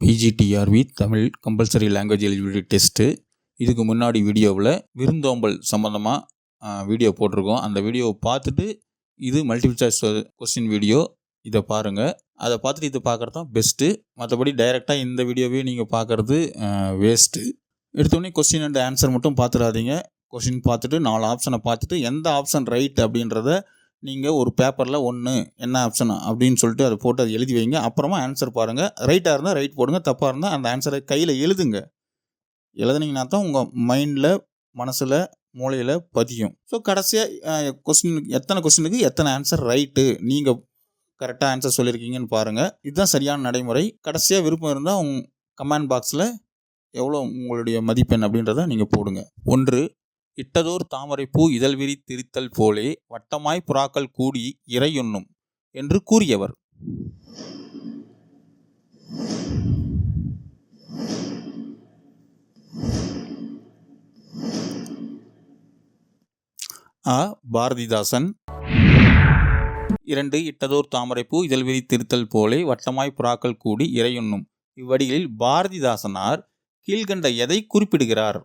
PGTRB Tamil compulsory language eligibility test இதுக்கு முன்னாடி வீடியோவில் விருந்தோம்பல் சம்மந்தமாக வீடியோ போட்டிருக்கோம். அந்த வீடியோவை பார்த்துட்டு இது மல்டிபிள் சாய்ஸ் கொஸ்டின் வீடியோ இதை பாருங்கள் அதை பார்த்துட்டு இதை பார்க்குறது தான் பெஸ்ட்டு மற்றபடி டைரெக்டாக இந்த வீடியோவே நீங்கள் பார்க்குறது வேஸ்ட்டு எடுத்தோடனே கொஸ்டின் அண்ட் ஆன்சர் மட்டும் பார்த்துடாதீங்க. கொஸ்டின் பார்த்துட்டு நாலு ஆப்ஷனை பார்த்துட்டு எந்த ஆப்ஷன் ரைட் அப்படின்றத நீங்கள் ஒரு பேப்பரில் ஒன்று என்ன ஆப்ஷன் அப்படின்னு சொல்லிட்டு அதை போட்டு அதை எழுதி வைங்க. அப்புறமா ஆன்சர் பாருங்கள் ரைட்டாக இருந்தால் ரைட் போடுங்க. தப்பாக இருந்தால் அந்த ஆன்சரை கையில் எழுதுங்க. எழுதுனீங்கன்னா தான் உங்கள் மைண்டில் மனசில் மூளையில் பதியும். ஸோ கடைசியாக கொஸ்டின் எத்தனை கொஸ்டினுக்கு எத்தனை ஆன்சர் ரைட்டு நீங்கள் கரெக்டாக ஆன்சர் சொல்லியிருக்கீங்கன்னு பாருங்கள் இதுதான் சரியான நடைமுறை. கடைசியாக விருப்பம் இருந்தால் உங் கமெண்ட் பாக்ஸில் எவ்வளோ உங்களுடைய மதிப்பெண் அப்படின்றத நீங்கள் போடுங்க. ஒன்று இட்டதோர் தாமரைப்பூ இதழ்விரி திரித்தல் போலே வட்டமாய் புறாக்கள் கூடி இறையுண்ணும் என்று கூறியவர். அ. பாரதிதாசன். இரண்டு இட்டதோர் தாமரைப்பூ இதழ்விரி திருத்தல் போலே வட்டமாய் புறாக்கள் கூடி இறையுண்ணும் இவ்வடிகளில் பாரதிதாசனார் கீழ்கண்ட எதை குறிப்பிடுகிறார்?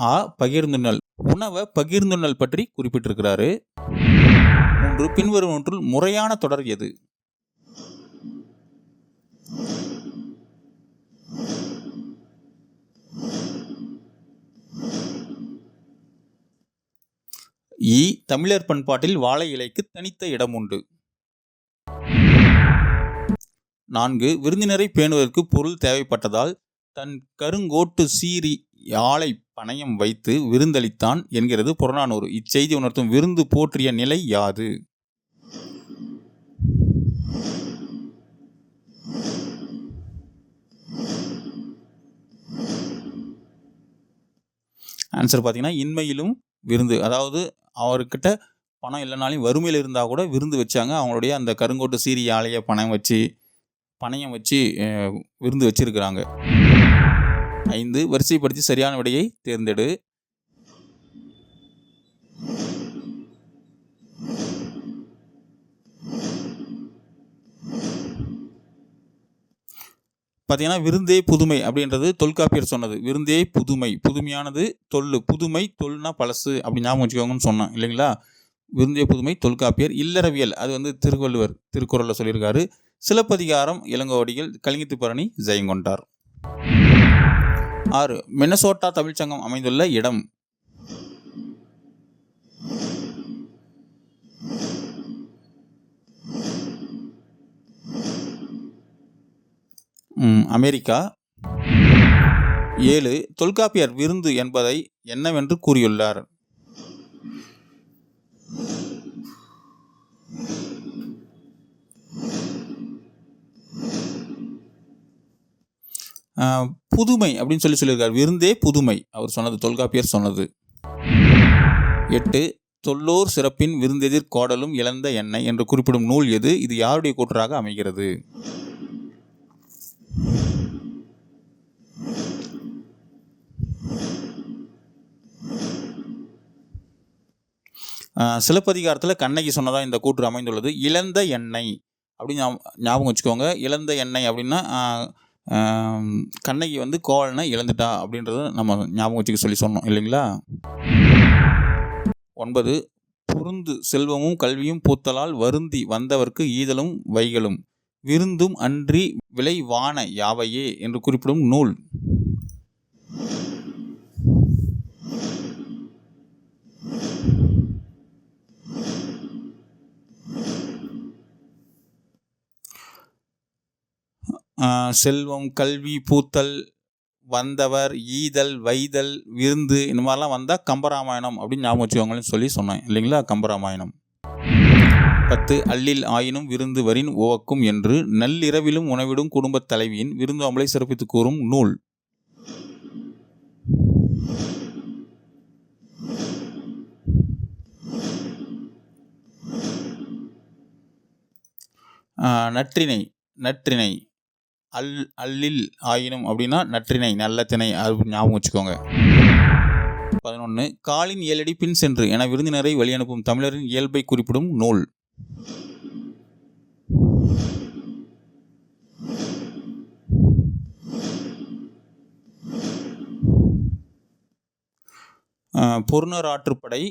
ஆ பகிர்ந்துண்ணல் உணவை பகிர்ந்துண்ணல் பற்றி குறிப்பிட்டிருக்கிறாரு. மூன்று பின்வரும் ஒன்றில் முறையான தொடர் எது? இ தமிழர் பண்பாட்டில் வாழை இலைக்கு தனித்த இடம் உண்டு. நான்கு விருந்தினரை பேணுவதற்கு பொருள் தேவைப்பட்டதால் தன் கருங்கோட்டு சீறி யாழை பணயம் வைத்து விருந்தளித்தான் என்கிறது புறநானூறு. இச்செய்தி உணர்த்தும் விருந்து போற்றிய நிலை யாது? ஆன்சர் பார்த்தீங்கன்னா இன்மையிலும் விருந்து. அதாவது அவர்கிட்ட பணம் இல்லைனாலும் வறுமையில் இருந்தால் கூட விருந்து வச்சாங்க. அவங்களுடைய அந்த கருங்கோட்டு சீரிய ஆலைய பணம் வச்சு பணையம் வச்சு விருந்து வச்சிருக்கிறாங்க. ஐந்து வரிசைப்படுத்தி சரியான விடையை தேர்ந்தெடு. பார்த்தீங்கன்னா விருந்தே புதுமை அப்படின்றது தொல்காப்பியர் சொன்னது. விருந்தே புதுமை. புதுமையானது தொல்லு. புதுமை தொல்னா பழசு அப்படி ஞாபகம் வச்சுக்கோங்கன்னு சொன்னேன் இல்லைங்களா? விருந்திய புதுமை தொல்காப்பியர் இல்லறவியல். அது வந்து திருவள்ளுவர் திருக்குறளில் சொல்லியிருக்காரு. சிலப்பதிகாரம் இளங்கோவடிகள் கலிங்கத்து பரணி ஜெயங்கொண்டார் ஆறு மினசோட்டா தமிழ்ச்சங்கம் அமைந்துள்ள இடம். அமெரிக்கா. ஏழு தொல்காப்பியர் விருந்து என்பதை என்னவென்று கூறியுள்ளார். புதுமை அப்படின்னு சொல்லி சொல்லியிருக்கார். விருந்தே புதுமை. அவர் சொன்னது தொல்காப்பியர் சொன்னது. எட்டு தொல்லோர் சிறப்பின் விருந்தெதிர் கோடலும் இழந்த எண்ணெய் என்று குறிப்பிடும் நூல் எது? இது யாருடைய கூற்றாக அமைகிறது? ஆஹ் சிலப்பதிகாரத்தில் கண்ணகி சொன்னதாக இந்த கூற்று அமைந்துள்ளது. இழந்த எண்ணெய் அப்படின்னு ஞாபகம் வச்சுக்கோங்க. இழந்த எண்ணெய் அப்படின்னா ஆஹ், கண்ணகி வந்து கோவலனை இழந்துட்டா அப்படின்றத நம்ம ஞாபகம் வச்சுக்க சொல்லி சொன்னோம் இல்லைங்களா? ஒன்பது புருந்து செல்வமும் கல்வியும் பூத்தலால் வருந்தி வந்தவர்க்கு ஈதலும் வைகளும். விருந்தும் அன்றி விளைவான யாவையே? என்று குறிப்பிடும் நூல். செல்வம் கல்வி பூத்தல் வந்தவர் ஈதல் வைதல் விருந்து இந்த மாதிரிலாம் வந்தால் கம்பராமாயணம் அப்படின்னு ஞாபகம் வச்சுக்கோங்களேன்னு சொல்லி சொன்னேன். இல்லைங்களா? கம்பராமாயணம். பத்து அல்லில் ஆயினும் விருந்து வரின் உவக்கும் என்று நள்ளிரவிலும் உணவிடும் குடும்பத் தலைவியின் விருந்தோம்பலை சிறப்பித்து கூறும் நூல். நற்றினை நற்றிணை நற்றிணை அல் அல்லில் ஆயினும் அப்படின்னா நற்றிணை நல்ல திணை அது ஞாபகம் வச்சுக்கோங்க. பதினொன்று காலின் ஏழடி பின் சென்று என விருந்தினரை வழியனுப்பும் தமிழரின் இயல்பை குறிப்பிடும் நூல். பொருணர் ஆற்றுப்படை.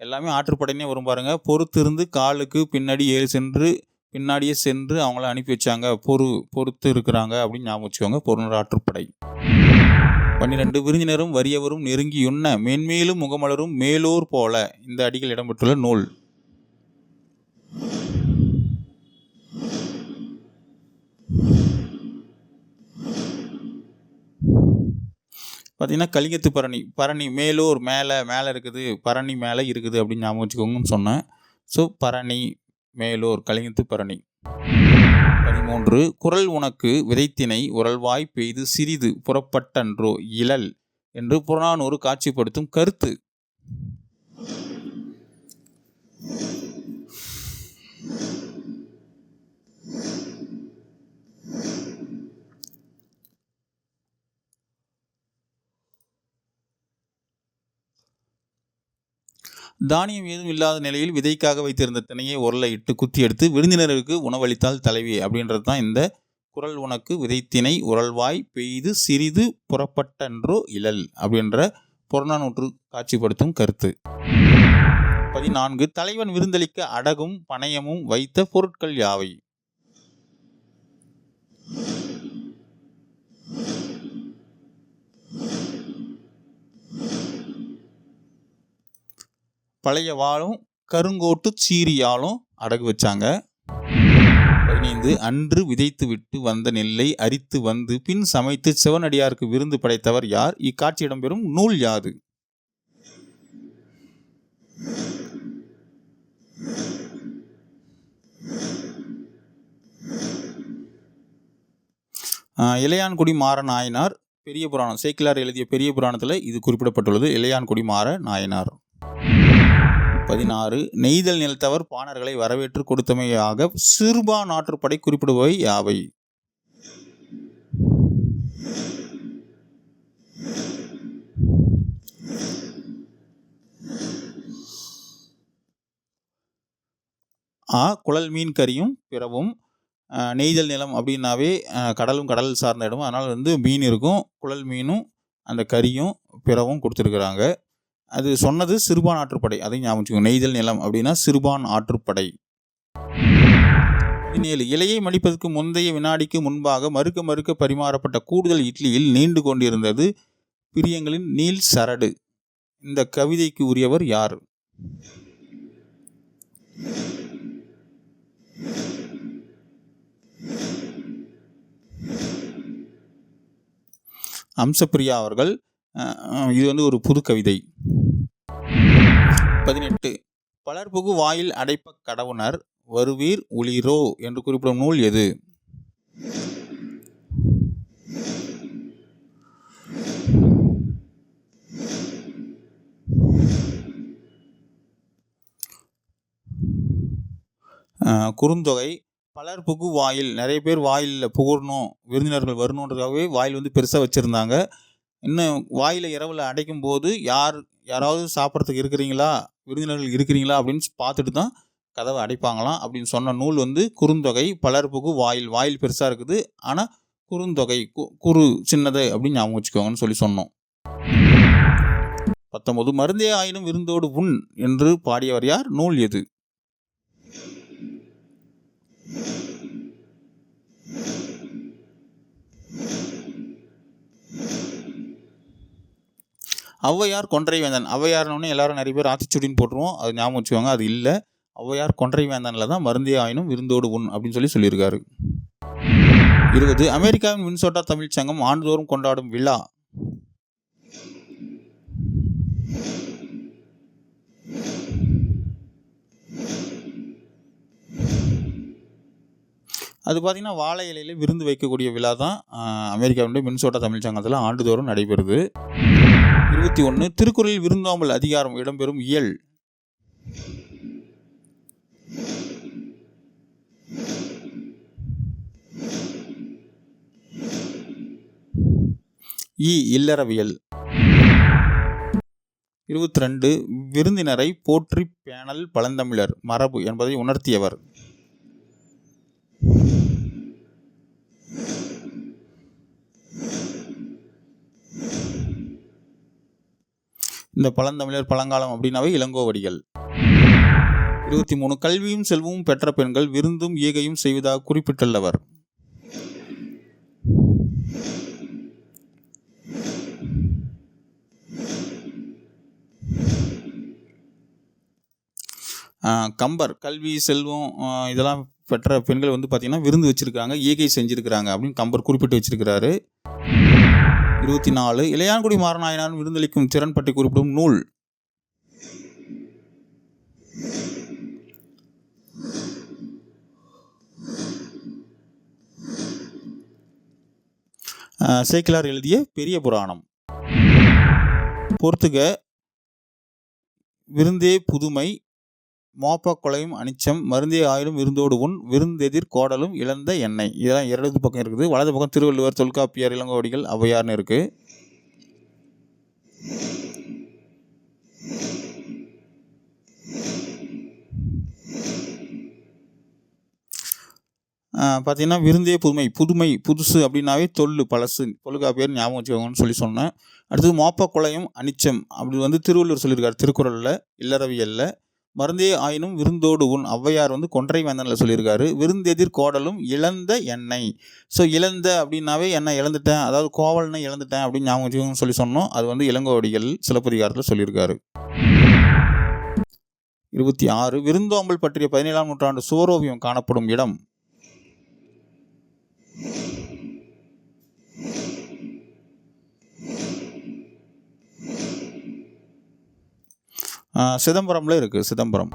எல்லாமே ஆற்றுப்படைனே வரும் பாருங்கள் பொறுத்திருந்து காலுக்கு பின்னாடி ஏழு சென்று பின்னாடியே சென்று அவங்கள அனுப்பி வச்சாங்க. பொறு பொறுத்து இருக்கிறாங்க அப்படின்னு ஞாபகம் வச்சுக்கோங்க. பொருளாற்றுப்படை பன்னிரண்டு பன்னிரெண்டு விருந்தினரும் வறியவரும் நெருங்கி உண்ண மென்மேலும் முகமலரும் மேலோர் போல. இந்த அடிகள் இடம்பெற்றுள்ள நூல். பார்த்திங்கன்னா கலிங்கத்து பரணி. பரணி மேலூர் மேலே மேலே இருக்குது. பரணி மேலே இருக்குது அப்படின்னு ஞாபகம் வச்சுக்கோங்கன்னு சொன்னேன். ஸோ பரணி மேலூர் கலிங்கத்து பரணி. பதிமூன்று குரல் உனக்கு விதைத்தினை உரல்வாய் பெய்து சிறிது புறப்பட்டன்றோ இழல் என்று புறநானூறு காட்சிப்படுத்தும் கருத்து. தானியம் ஏதும் இல்லாத நிலையில் விதைக்காக வைத்திருந்த தினையை உரலை இட்டு குத்தி எடுத்து விருந்தினருக்கு உணவளித்தால் தலைவி அப்படின்றது தான் இந்த குரல் உனக்கு விதைத்தினை உரல்வாய் பெய்து சிறிது புறப்பட்டன்றோ இழல் அப்படின்ற புறநானூற்று காட்சிப்படுத்தும் கருத்து. பதினான்கு தலைவன் விருந்தளிக்க அடகும் பணயமும் வைத்த பொருட்கள் யாவை? பழைய வாழும் கருங்கோட்டு சீரியாலும் அடகு வச்சாங்க. பதினைந்து அன்று விதைத்து விட்டு வந்த நெல்லை அரித்து வந்து பின் சமைத்து சிவனடியாருக்கு விருந்து படைத்தவர் யார்? இக்காட்சி இடம்பெறும் நூல் யாது? இளையான்குடி மாற நாயனார் பெரிய புராணம் சேக்கிலார் எழுதிய பெரிய புராணத்தில் இது குறிப்பிடப்பட்டுள்ளது. இளையான்குடி மாற நாயனார். பதினாறு நெய்தல் நிலத்தவர் பாணர்களை வரவேற்று கொடுத்தமையாக சிறுபா நாற்றுப்படை குறிப்பிடுபவை யாவை? ஆ குழல் மீன் கறியும் பிறவும் நெய்தல் நிலம் அப்படின்னாவே கடலும் கடல் சார்ந்த இடமும் அதனால் வந்து மீன் இருக்கும் குழல் மீனும் அந்த கறியும் பிறவும் கொடுத்துருக்குறாங்க. அது சொன்னது சிறுபான் ஆற்றுப்படை. அதையும் ஞாபகம் நெய்தல் நிலம் அப்படின்னா சிறுபான் ஆற்றுப்படை. பதினேழு இலையை மடிப்பதற்கு முந்தைய வினாடிக்கு முன்பாக மறுக்க மறுக்க பரிமாறப்பட்ட கூடுதல் இட்லியில் நீண்டு கொண்டிருந்தது பிரியங்களின் நீல் சரடு. இந்த கவிதைக்கு உரியவர் யார்? அம்சப்பிரியா அவர்கள் இது வந்து ஒரு புது கவிதை. பதினெட்டு. பலர்புகு வாயில் அடைப்ப கடவுணர் வருவீர் உளிரோ என்று குறிப்பிடும் நூல் எது? குறுந்தொகை. பலர் புகு வாயில் நிறைய பேர் வாயிலில் புகழணும் விருந்தினர்கள் வரணுன்றதுக்காகவே வாயில் வந்து பெருசாக வச்சுருந்தாங்க. இன்னும் வாயில் இரவில் அடைக்கும் போது யார் யாராவது சாப்பிட்றதுக்கு இருக்கிறீங்களா? விருந்தினர்கள் இருக்கிறீங்களா அப்படின்னு பார்த்துட்டு தான் கதவை அடைப்பாங்களாம் அப்படின்னு சொன்ன நூல் வந்து குறுந்தொகை பலர் வாயில். வாயில் பெருசாக இருக்குது. ஆனால் குறுந்தொகை கு- குறு சின்னது அப்படின்னு ஞாபகம் வச்சுக்கோங்கன்னு சொல்லி சொன்னோம். பத்தொன்பது மருந்தே ஆயினும் விருந்தோடு உண் என்று பாடியவர் யார்? நூல் எது? ஔவையார் கொன்றை வேந்தன் ஔவையார்னு எல்லாரும் நிறைய பேர் ஆத்திச்சுடின்னு போட்டுருவோம். அது ஞாபகம் வச்சுக்கோங்க அது இல்லை. ஔவையார் கொன்றை வேந்தனில் தான் மருந்தே ஆயினும் விருந்தோடு உண் அப்படின்னு சொல்லி சொல்லியிருக்காரு. இருபது அமெரிக்காவின் மின்சோட்டா தமிழ்ச்சங்கம் ஆண்டுதோறும் கொண்டாடும் விழா. அது பார்த்தீங்கன்னா வாழை இலையில விருந்து வைக்கக்கூடிய விழா தான் ஆஹ், அமெரிக்காவினுடைய மின்சோட்டா தமிழ்ச்சங்கத்தில் ஆண்டுதோறும் நடைபெறுது. இருபத்தி ஒன்று திருக்குறளில் விருந்தாமல் அதிகாரம் இடம்பெறும் இயல். இ இல்லறவியல். இருபத்தி ரெண்டு விருந்தினரை போற்றி பேணல் பழந்தமிழர் மரபு என்பதை உணர்த்தியவர். இந்த பழந்தமிழர் பழங்காலம் அப்படின்னாவே இளங்கோவடிகள். இருபத்தி மூணு கல்வியும் செல்வமும் பெற்ற பெண்கள் விருந்தும் ஈகையும் செய்வதாக குறிப்பிட்டுள்ளவர். கம்பர் கல்வி செல்வம் இதெல்லாம் பெற்ற பெண்கள் வந்து பார்த்திங்கன்னா விருந்து வச்சுருக்காங்க ஈகை செஞ்சுருக்கிறாங்க அப்படின்னு கம்பர் குறிப்பிட்டு வச்சிருக்கிறாரு. இருபத்தி நாலு. இளையான்குடி மாறநாயனார் விருந்தளிக்கும் திறன் பற்றி குறிப்பிடும் நூல். சேக்கிலார் எழுதிய பெரிய புராணம். பொறுத்துக விருந்தே புதுமை மோப்ப கொலையும் அனிச்சம் மருந்தே ஆயிலும் விருந்தோடு உன் விருந்தெதிர் கோடலும் இழந்த எண்ணெய் இதெல்லாம் இடது பக்கம் இருக்குது. வலது பக்கம் திருவள்ளுவர் தொல்காப்பியார் இளங்கோடிகள் ஔவையார்னு இருக்குது பார்த்தீங்கன்னா விருந்தே புதுமை புதுமை புதுசு அப்படின்னாவே தொல்லு பழசு. தொல்காப்பியர் ஞாபகம் வச்சுக்கோங்கன்னு சொல்லி சொன்னேன். அடுத்தது மோப்ப கொலையும் அனிச்சம். அப்படி வந்து திருவள்ளுவர் சொல்லியிருக்கார் திருக்குறளில் இல்லறவியலில். மருந்தே ஆயினும் விருந்தோடு உன் ஔவையார் வந்து கொன்றை வேந்தனில் சொல்லியிருக்காரு. விருந்தெதிர் கோடலும் இழந்த எண்ணெய் ஸோ இழந்த அப்படின்னாவே என்னை இழந்துட்டேன். அதாவது கோவல்னை இழந்துட்டேன் அப்படின்னு ஞாபகம் சொல்லி சொன்னோம். அது வந்து இளங்கோவடிகள் சிலப்பதிகாரத்தில் சொல்லியிருக்காரு. இருபத்தி ஆறு. விருந்தோம்பல் பற்றிய பதினேழாம் நூற்றாண்டு சுவரோவியம் காணப்படும் இடம். சிதம்பரம்ல இருக்கு சிதம்பரம்.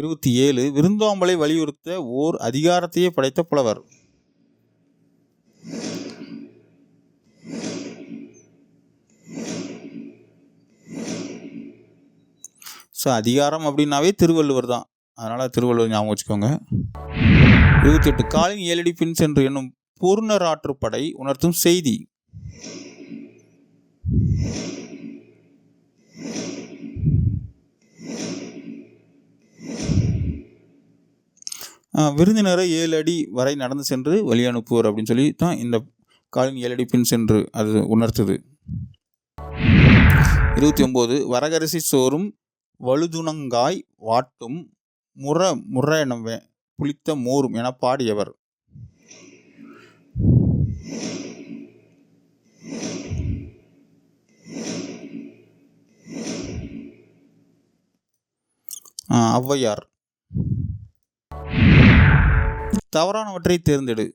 இருபத்தி ஏழு விருந்தோம்பலை வலியுறுத்த ஓர் அதிகாரத்தையே படைத்த புலவர். ஸோ அதிகாரம் அப்படின்னாவே திருவள்ளுவர் தான். அதனால் திருவள்ளுவர் ஞாபகம் வச்சுக்கோங்க. இருபத்தி எட்டு காலின் ஏழடி பின் சென்று என்னும் பொருணராற்றுப்படை உணர்த்தும் செய்தி. விருந்தினரை ஏழு அடி வரை நடந்து சென்று வழி அனுப்புவர் அப்படின்னு சொல்லி தான் இந்த காலின் ஏழு அடி பின் சென்று அது உணர்த்துது. இருபத்தி ஒம்பது வரகரிசி சோறும் வழுதுணங்காய் வாட்டும் முற முற என புளித்த மோரும் என பாடியவர். ஔவையார். தவறானவற்றை தேர்ந்தெடு.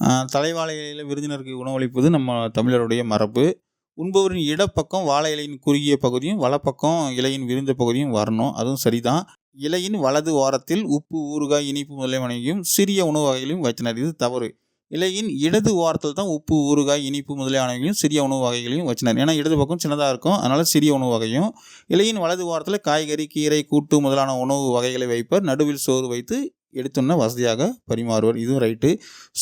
ஆஹ் தலைவாழை இலையில் விருந்தினருக்கு உணவளிப்பது நம்ம தமிழருடைய மரபு. உண்பவரின் இடப்பக்கம் வாழை இலையின் குறுகிய பகுதியும் வலப்பக்கம் இலையின் விருந்த பகுதியும் வரணும். அதுவும் சரிதான். இலையின் வலது ஓரத்தில் உப்பு ஊறுகாய் இனிப்பு முதலியவனையும் சிறிய உணவு வகைகளையும் வைத்தனர். இது தவறு. இலையின் இடது ஓரத்தில் தான் உப்பு ஊறுகாய் இனிப்பு முதலியானவையும் சிறிய உணவு வகைகளையும் வச்சினர். ஏன்னா இடது பக்கம் சின்னதாக இருக்கும். அதனால் சிறிய உணவு வகையும் இலையின் வலது ஓரத்தில் காய்கறி கீரை கூட்டு முதலான உணவு வகைகளை வைப்பர். நடுவில் சோறு வைத்து எடுத்துண்ண வசதியாக பரிமாறுவர். இதுவும் ரைட்டு.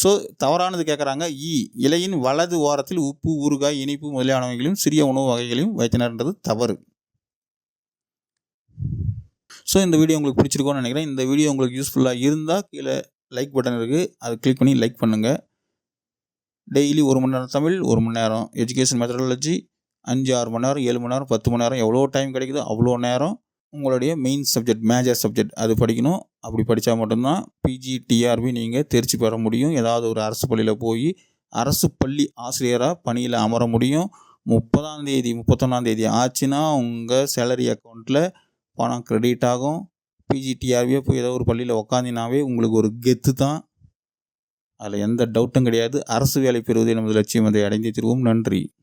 ஸோ தவறானது கேட்குறாங்க இ இலையின் வலது ஓரத்தில் உப்பு ஊறுகாய் இனிப்பு முதலியானவைகளையும் சிறிய உணவு வகைகளையும் வைத்தனர்ன்றது தவறு. ஸோ இந்த வீடியோ உங்களுக்கு பிடிச்சிருக்கோன்னு நினைக்கிறேன். இந்த வீடியோ உங்களுக்கு யூஸ்ஃபுல்லாக இருந்தால் கீழே லைக் பட்டன் இருக்குது அதை கிளிக் பண்ணி லைக் பண்ணுங்கள் டெய்லி ஒரு மணி நேரம் தமிழ் ஒரு மணி நேரம் எஜுகேஷன் மெத்தடாலஜி அஞ்சு ஆறு மணி நேரம் ஏழு மணி நேரம் பத்து மணி நேரம் எவ்வளோ டைம் கிடைக்குதோ அவ்வளோ நேரம் உங்களுடைய மெயின் சப்ஜெக்ட் மேஜர் சப்ஜெக்ட் அது படிக்கணும். அப்படி படித்தா மட்டும்தான் பிஜி டிஆர்பி நீங்கள் தேர்ச்சி பெற முடியும். ஏதாவது ஒரு அரசு பள்ளியில் போய் அரசு பள்ளி ஆசிரியராக பணியில் அமர முடியும். முப்பதாம் தேதி முப்பத்தொன்னாம் தேதி ஆச்சுன்னா உங்கள் சேலரி அக்கௌண்ட்டில் பணம் க்ரெடிட் ஆகும். பிஜி போய் ஏதோ ஒரு பள்ளியில் உக்காந்தினாவே உங்களுக்கு ஒரு கெத்து தான். அதில் எந்த டவுட்டும் கிடையாது. அரசு வேலை பெறுவதே நமது லட்சியம். அதை அடைந்தே திருவோம் நன்றி.